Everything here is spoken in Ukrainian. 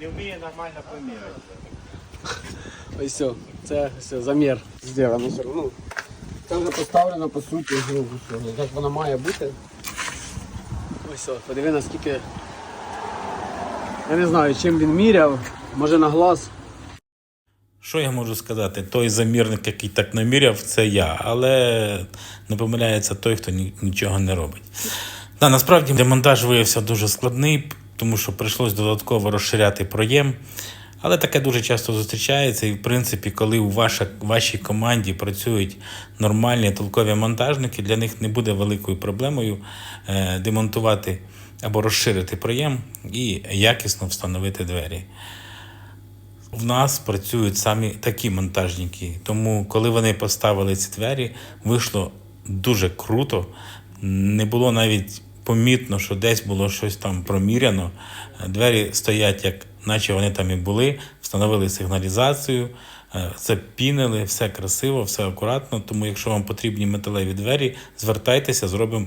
Не вміє нормально поміряти. Ось все, це все, замір зроблено все одно. Це вже поставлено по суті, ну, що, як воно має бути. Ось все, подиви наскільки. Я не знаю, чим він міряв, може на глаз. Що я можу сказати? Той замірник, який так наміряв, це я, але не помиляється той, хто нічого не робить. Да, насправді демонтаж виявився дуже складний, тому що прийшлось додатково розширяти проєм. Але таке дуже часто зустрічається, і в принципі, коли у ваша, вашій команді працюють нормальні толкові монтажники, для них не буде великою проблемою е, демонтувати або розширити проєм і якісно встановити двері. В нас працюють самі такі монтажники. Тому, коли вони поставили ці двері, вийшло дуже круто. Не було навіть помітно, що десь було щось там проміряно. Двері стоять, як наче вони там і були, встановили сигналізацію, е, запінили, все красиво, все акуратно. Тому, якщо вам потрібні металеві двері, звертайтеся, зробимо